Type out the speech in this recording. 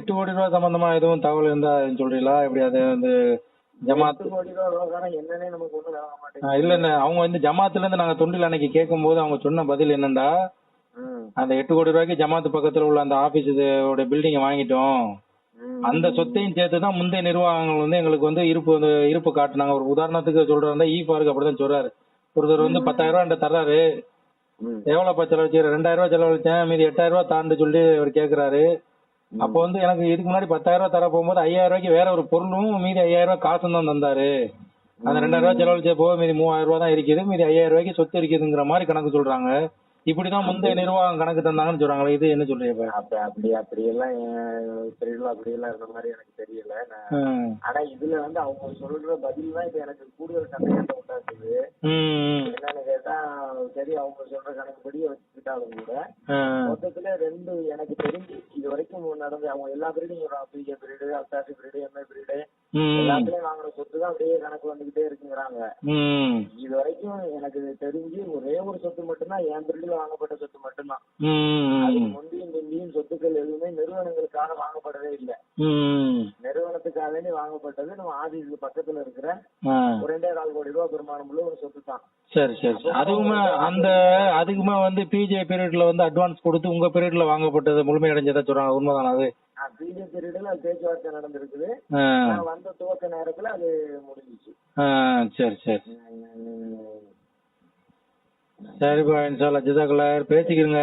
எட்டு கோடி ரூபா சம்பந்தமா எதுவும் தகவல் இருந்தா சொல்றீங்களா? எப்படி அது வந்து ஜமாத் இல்ல இல்ல. அவங்க வந்து ஜமாத்துல இருந்து நாங்க தொண்டில் அன்னைக்கு கேட்கும் போது அவங்க சொன்ன பதில் என்னண்டா? அந்த எட்டு கோடி ரூபாய்க்கு ஜமாத்து பக்கத்துல உள்ள அந்த ஆபீஸ் பில்டிங்கை வாங்கிட்டோம். ம். அந்த சொத்தையும் சேர்த்து தான் முந்தைய நிர்வாகங்கள் வந்து எங்களுக்கு வந்து இருப்பு வந்து இருப்பு காட்டுனாங்க. ஒரு உதாரணத்துக்கு சொல்றாருந்தா ஈ ஃபாருக்கு அப்படிதான் சொல்றாரு. ஒருத்தர் வந்து பத்தாயிரம் ரூபாய் தர்றாரு. ம். எவ்வளவு செலவழிச்சு ரெண்டாயிரம் ரூபாய் செலவழிச்சேன். மீதி எட்டாயிரம் ரூபாய் தாண்டு சொல்லி அவர் கேக்குறாரு. அப்போ வந்து எனக்கு இதுக்கு முன்னாடி பத்தாயிரம் ரூபாய் தர போகும்போது ஐயாயிரம் ரூபாய்க்கு வேற ஒரு பொருளும் மீதி ஐயாயிரம் ரூபாய் காசும் தான் தந்தாரு. அந்த ரெண்டாயிரம் ரூபாய் செலவழிச்ச போக மீதி மூவாயிரம் ரூபாய் தான் இருக்குது. மீதி ஐயாயிரம் ரூபாய்க்கு சொத்து இருக்குதுங்கிற மாதிரி கணக்கு சொல்றாங்க. இப்படிதான் முந்தைய நிர்வாகம் கணக்கு தந்தாங்கன்னு சொல்றாங்களே இது என்ன சொல்றீங்க அப்ப அப்படி அப்படி எல்லாம் தெரியல அப்படி எல்லாம் இருந்த மாதிரி எனக்கு தெரியல. ஆனா இதுல வந்து அவங்க சொல்ற பதில் தான் இப்ப எனக்கு கூடுதல் சந்தேகத்தை உண்டாக்குது. சரி அவங்க சொல்ற கணக்குப்படி வச்சுக்கிட்டாலும் கூட. மொத்தத்துல ரெண்டு எனக்கு தெரிஞ்சு இது வரைக்கும் நடந்த அவங்க எல்லா பீரியடும் பிஜே பீரியடு அல்தாசி பீரியடு எம்ஏ பீரியடு. எல்லாத்துலயும் வாங்குற சொத்து தான் அப்படியே கணக்கு வந்துகிட்டே இருக்குங்கிறாங்க. இது வரைக்கும் எனக்கு தெரிஞ்சு ஒரே ஒரு சொத்து மட்டும்தான் என் பீரியட்ல வாங்கப்பட்ட சொத்து மட்டும்தான். அதுக்கு முந்தையும் பிந்தியும் சொத்துக்கள் எதுவுமே நிறுவனங்களுக்காக வாங்கப்படவே இல்லை வேண்டி வாங்கப்பட்டது. நம்ம ஆபீஸ்க்கு பக்கத்துல இருக்கிற. ஒரு ரெண்டே கால் கோடி ரூபாய் பெருமானம் உள்ள ஒரு சொத்து தான். சரி சரி. அதுக்குமே அந்த அதுக்குமே வந்து பிஜே பீரியட்ல வந்து அட்வான்ஸ் கொடுத்து உங்க பீரியட்ல வாங்கப்பட்டது முழுமையடைஞ்சதா சொல்றாங்க. உண்மைதானா அது? பிஜே பீரியட்ல அது பேச்சுவார்த்தை நடந்திருக்குது. வந்த துவக்க நேரத்துல அது முடிஞ்சிச்சு. சரி சரி. சரிப்பா இன்ஷால்லா ஜிதாக்குள்ள பேசிக்கிறங்க.